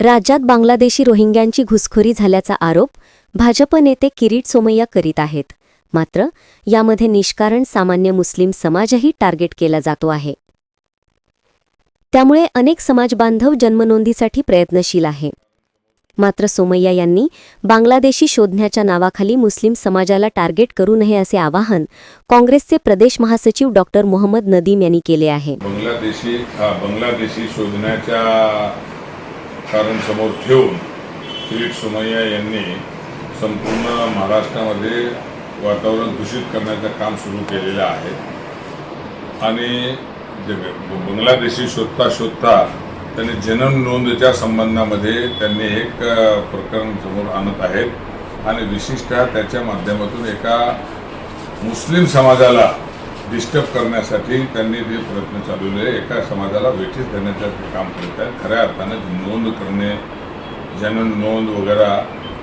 राज्यात बांगलादेशी रोहिंग्यांची घुसखोरी झाल्याचा आरोप भाजप नेते किरीट सोमय्या करीत आहेत. मात्र यामध्ये निष्कारण सामान्य मुस्लिम समाजही टार्गेट केला जातो आहे. त्यामुळे अनेक समाजबांधव जन्मनोंदीसाठी प्रयत्नशील आहे. मात्र सोमय्या यांनी बांगलादेशी शोधण्याच्या नावाखाली मुस्लिम समाजाला टार्गेट करू नये असे आवाहन काँग्रेसचे प्रदेश महासचिव डॉक्टर मोहम्मद नदीम यांनी केले आहे. बांगलादेशी बांगलादेशी शोधण्याच्या कारण समोर ठेवून किरीट सोमय्या यांनी संपूर्ण महाराष्ट्रामध्ये वातावरण दूषित करण्याचं काम सुरू केलेलं आहे. आणि ब- बांगलादेशी शोधता शोधता त्यांनी जनन नोंदच्या संबंधामध्ये त्यांनी एक प्रकरण समोर आणत आहेत. आणि विशिष्ट त्याच्या माध्यमातून एका मुस्लिम समाजाला डिस्टर्ब करण्यासाठी त्यांनी जे प्रयत्न चालवले एका समाजाला वेठीस धरण्याचं ते काम करत आहेत खऱ्या अर्थानं नोंद करणे जनन नोंद वगैरे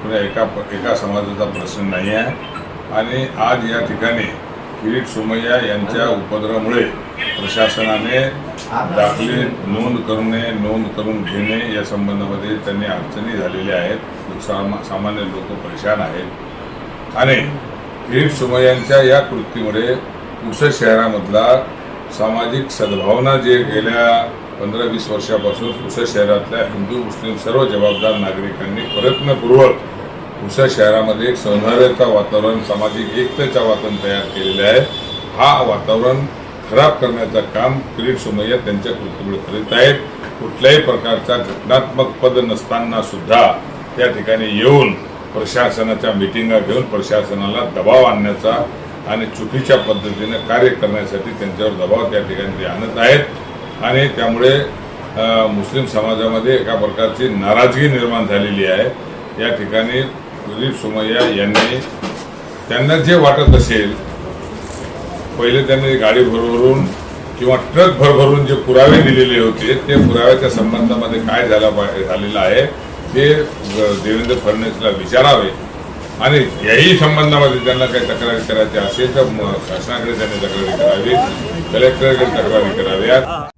पुन्हा एका एका समाजाचा प्रश्न नाही आहे. आणि आज या ठिकाणी किरीट सोमय्या यांच्या उपद्रवामुळे प्रशासनाने दाखले नोंद करणे नोंद करून घेणे या संबंधामध्ये त्यांनी अडचणी झालेल्या आहेत. सामा सामान्य लोक परेशान आहेत. आणि किरीट सोमय्यांच्या या कृतीमुळे पुसद शहरामधला सामाजिक सद्भावना जे गेल्या पंधरा वीस वर्षापासून पुसद शहरातल्या हिंदू मुस्लिम सर्व जबाबदार नागरिकांनी प्रयत्नपूर्वक पुसद शहरामध्ये एक सौंदर्याचं वातावरण सामाजिक एकतेचं वातावरण तयार केलेलं आहे. हा वातावरण खराब करण्याचं काम किरीट सोमय्या त्यांच्या कृतीमुळे करीत आहेत. कुठल्याही प्रकारचा घटनात्मक पद नसताना सुद्धा त्या ठिकाणी येऊन प्रशासनाच्या मिटिंगा घेऊन प्रशासनाला दबाव आणण्याचा आणि चुकीच्या पद्धतीने कार्य करण्यासाठी त्यांच्यावर दबाव त्या ठिकाणी ते आणत आहेत. आणि त्यामुळे मुस्लिम समाजामध्ये एका प्रकारची नाराजगी निर्माण झालेली आहे. या ठिकाणी किरीट सोमय्या यांनी त्यांना जे वाटत असेल पहिले त्यांनी गाडी भरभरून किंवा ट्रक भरभरून जे पुरावे दिलेले होते ते पुराव्याच्या संबंधामध्ये काय झाला झालेलं आहे ते देवेंद्र फडणवीसला विचारावे. आणि याही संबंधामध्ये त्यांना काही तक्रारी करायची असेल तर शासनाकडे त्यांनी तक्रारी करावी कलेक्टरकडे तक्रारी कराव्यात